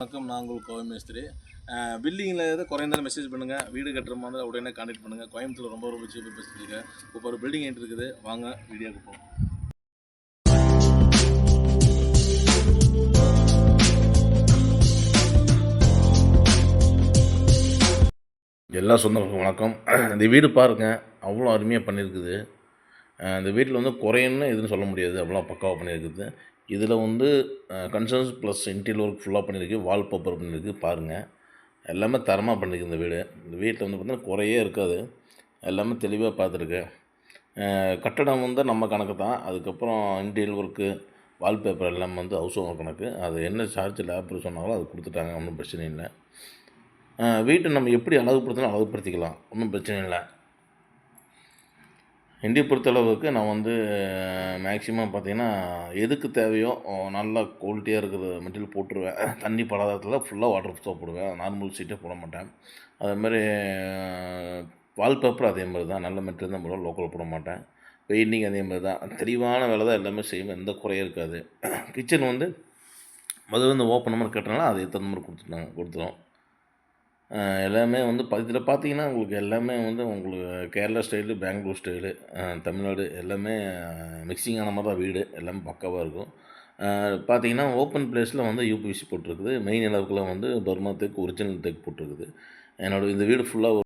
வணக்கம் நாங்கள் உங்கள் கோவை மேஸ்திரி. பில்டிங்கில் ஏதோ குறைந்தாலும் மெசேஜ் பண்ணுங்கள் வீடு கட்டுற மாதிரி உடனே காண்டக்ட் பண்ணுங்கள் கோயம்புத்தூர் ரொம்ப ரொம்ப சீப்பாக பேசிட்டு இப்போ ஒரு பில்டிங் என்ட்டு இருக்குது. வாங்க வீடியோக்கு போகும் எல்லா சொந்தங்களுக்கும் வணக்கம். இந்த வீடு பாருங்கள் அவ்வளோ அருமையாக பண்ணியிருக்குது. அந்த இந்த வீட்டில் வந்து குறையுன்னு எதுவும் சொல்ல முடியாது. அவ்வளோ பக்காவாக பண்ணியிருக்குது இதில் வந்து கன்சர்ன்ஸ் ப்ளஸ் இன்டீரியர் ஒர்க் ஃபுல்லாக பண்ணியிருக்கு வால் பேப்பர் பண்ணியிருக்கு பாருங்கள் எல்லாமே தரமாக பண்ணியிருக்கு இந்த வீடு. இந்த வீட்டில் வந்து பார்த்திங்கன்னா குறையே இருக்காது. எல்லாமே தெளிவாக பார்த்துருக்கு. கட்டடம் வந்து நம்ம கணக்கு தான். அதுக்கப்புறம் இன்டீரியல் ஒர்க்கு வால்பேப்பர் எல்லாமே வந்து ஹவுஸ் ஓனர் கணக்கு. அது என்ன சார்ஜ் லேபர் சொன்னாங்களோ அது கொடுத்துட்டாங்க. ஒன்றும் பிரச்சனை இல்லை. வீட்டை நம்ம எப்படி அழகுபடுத்தணும் அழகுப்படுத்திக்கலாம் ஒன்றும் பிரச்சனை இல்லை. ஹிந்தி பொறுத்தளவுக்கு நான் வந்து மேக்ஸிமம் பார்த்திங்கன்னா எதுக்கு தேவையோ நல்லா குவாலிட்டியாக இருக்கிற மெட்டீரியல் போட்டுருவேன். தண்ணி படாதத்தில் ஃபுல்லாக வாட்டர் ப்ரூஃப் போடுவேன். நார்மல் சீட்டே போட மாட்டேன். அதேமாதிரி வால்பேப்பர் அதே மாதிரி தான். நல்ல மெட்டீரியல் தான் போடுவேன். லோக்கல் போட மாட்டேன். பெயிண்டிங் அதே மாதிரி தான். தெளிவான வேலை தான் எல்லாமே செய்வேன். எந்த குறையும் இருக்காது. கிச்சன் வந்து முதல்ல இந்த ஓப்பன் நம்பர் கேட்டனால அதே தகுந்த மாதிரி கொடுத்துட்டாங்க கொடுத்துரும் எல்லாமே வந்து ப இதில் பார்த்தீங்கன்னா உங்களுக்கு எல்லாமே வந்து உங்களுக்கு கேரளா ஸ்டைலு பெங்களூர் ஸ்டைலு தமிழ்நாடு எல்லாமே மிக்சிங் ஆன மாதிரி தான் வீடு எல்லாமே பக்காவாக இருக்கும். பார்த்தீங்கன்னா ஓப்பன் பிளேஸில் வந்து யூபிவிசி போட்டிருக்குது. மெயின் அளவுக்குலாம் வந்து பர்மா தேக்கு ஒரிஜினல் தேக்கு போட்டிருக்குது. என்னோட இந்த வீடு ஃபுல்லாக